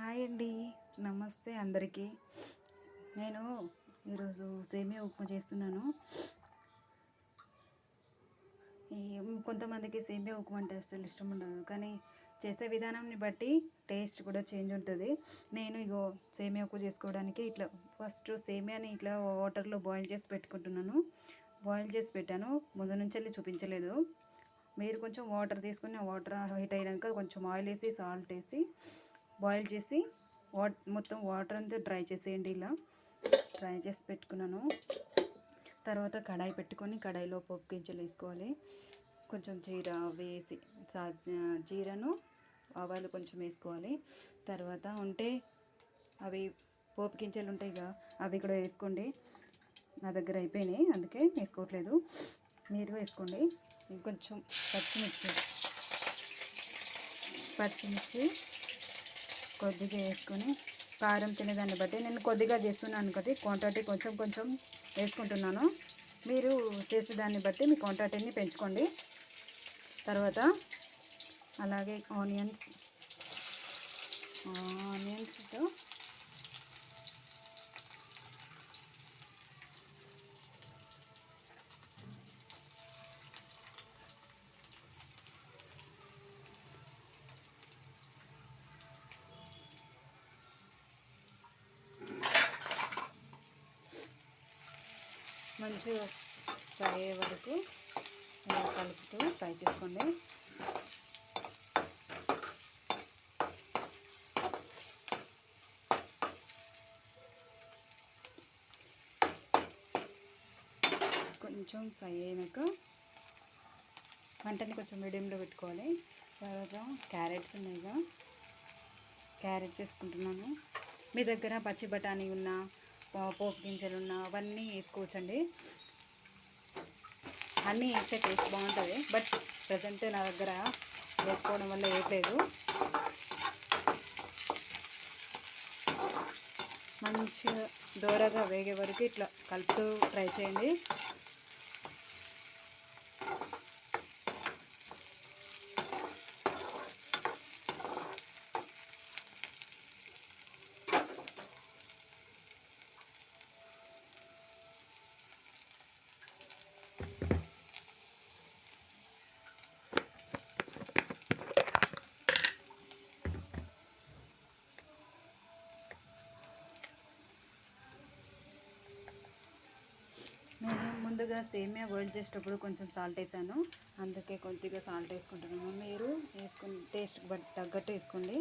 Hi అండి. నమస్తే అందరికీ. నేను ఈరోజు సేమియా ఉప్మా చేస్తున్నాను. కొంతమందికి సేమియా ఉప్మా అంటే అసలు ఇష్టం ఉండదు. కానీ చేసే విధానాన్ని బట్టి టేస్ట్ కూడా చేంజ్ ఉంటుంది. నేను ఇగో సేమియా ఉప్మా చేసుకోవడానికి ఇట్లా ఫస్ట్ సేమియాని ఇట్లా వాటర్లో బాయిల్ చేసి పెట్టుకుంటున్నాను. బాయిల్ చేసి పెట్టాను. ముందు నుంచి వెళ్ళి చూపించలేదు. మీరు కొంచెం వాటర్ తీసుకుని ఆ వాటర్ హీట్ అయినాక కొంచెం ఆయిల్ వేసి సాల్ట్ వేసి బాయిల్ చేసి వాట్ మొత్తం వాటర్ అంతా డ్రై చేసేయండి ఇలా. డ్రై చేసి పెట్టుకున్నాను. తర్వాత కడాయి పెట్టుకొని కడాయిలో పప్పు గింజలు వేసుకోవాలి. కొంచెం జీర వేసి సా జీరను ఆవాలు కొంచెం వేసుకోవాలి. తర్వాత ఉంటే అవి పోపు గింజలు ఉంటాయి కదా అవి కూడా వేసుకోండి. నా దగ్గర అయిపోయినాయి అందుకే వేసుకోవట్లేదు. మీరు వేసుకోండి. ఇంకొంచెం పచ్చిమిర్చి. పచ్చిమిర్చి కొద్దిగా వేసుకొని కారం తినేదాన్ని బట్టి నేను కొద్దిగా చేస్తున్నాను కదా క్వాంటిటీ కొంచెం కొంచెం వేసుకుంటున్నాను. మీరు చేసేదాన్ని బట్టి మీ క్వాంటిటీని పెంచుకోండి. తర్వాత అలాగే ఆనియన్స్ ఆనియన్స్తో మంచిగా ఫ్రై అయ్యే వరకు ఇలా కలుపుతూ ఫ్రై చేసుకోండి. కొంచెం ఫ్రై అయినాక మంటని కొంచెం మీడియంలో పెట్టుకోవాలి. తర్వాత క్యారెట్స్ ఉన్నాయిగా క్యారెట్స్ వేసుకుంటున్నాను. మీ దగ్గర పచ్చి బఠానీ ఉన్నా పోపు గింజలు ఉన్న అవన్నీ వేసుకోవచ్చండి. అన్నీ వేస్తే టేస్ట్ బాగుంటుంది. బట్ ప్రజెంట్ నా దగ్గర వేసుకోవడం వల్ల వేయట్లేదు. మంచిగా దూరగా వేగే వరకు ఇట్లా కలుపుతూ ట్రై చేయండి నేను ముందుగా సేమియా బాయిల్ చేసేటప్పుడు కొంచెం సాల్ట్ వేసాను. అందుకే కొద్దిగా సాల్ట్ వేసుకుంటున్నాను. మీరు వేసుకుని టేస్ట్ బట్ తగ్గట్టు వేసుకోండి.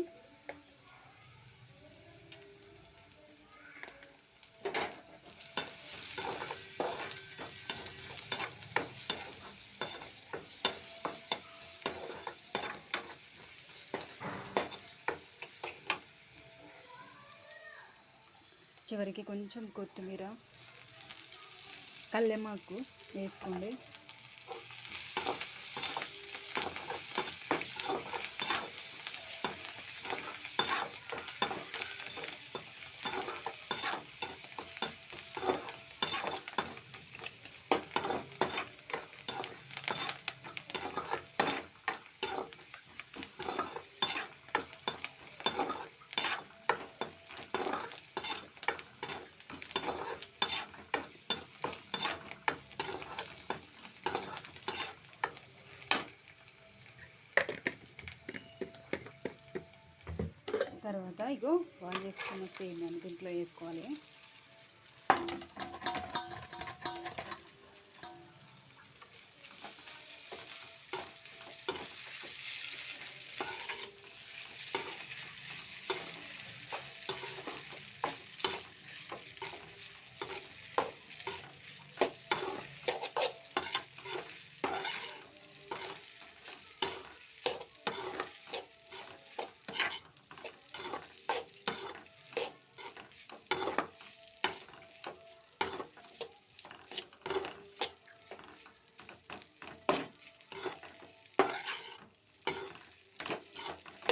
చివరికి కొంచెం కొత్తిమీర కళ్ళెమాకు వేసుకోండి. తర్వాత ఇగో బాయిల్ చేసుకున్న సేమ్ దీంట్లో వేసుకోవాలి.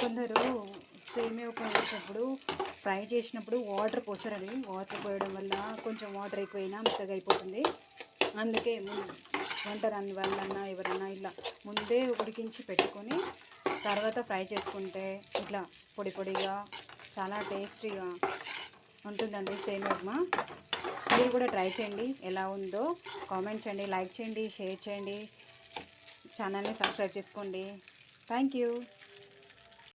కొందరు సేమియా ఉప్మా చేసినప్పుడు ఫ్రై చేసినప్పుడు వాటర్ పోసారండి. వాటర్ పోయడం వల్ల కొంచెం వాటర్ ఎక్కువైనా మెత్తగా అయిపోతుంది. అందుకే ముందు వంట రాని వాళ్ళన్నా ఎవరన్నా ఇలా ముందే ఉడికించి పెట్టుకొని తర్వాత ఫ్రై చేసుకుంటే ఇట్లా పొడి పొడిగా చాలా టేస్టీగా ఉంటుందండి సేమియా ఉప్మా. మీరు కూడా ట్రై చేయండి. ఎలా ఉందో కామెంట్ చేయండి లైక్ చేయండి షేర్ చేయండి. ఛానల్ని సబ్స్క్రైబ్ చేసుకోండి. Thank you.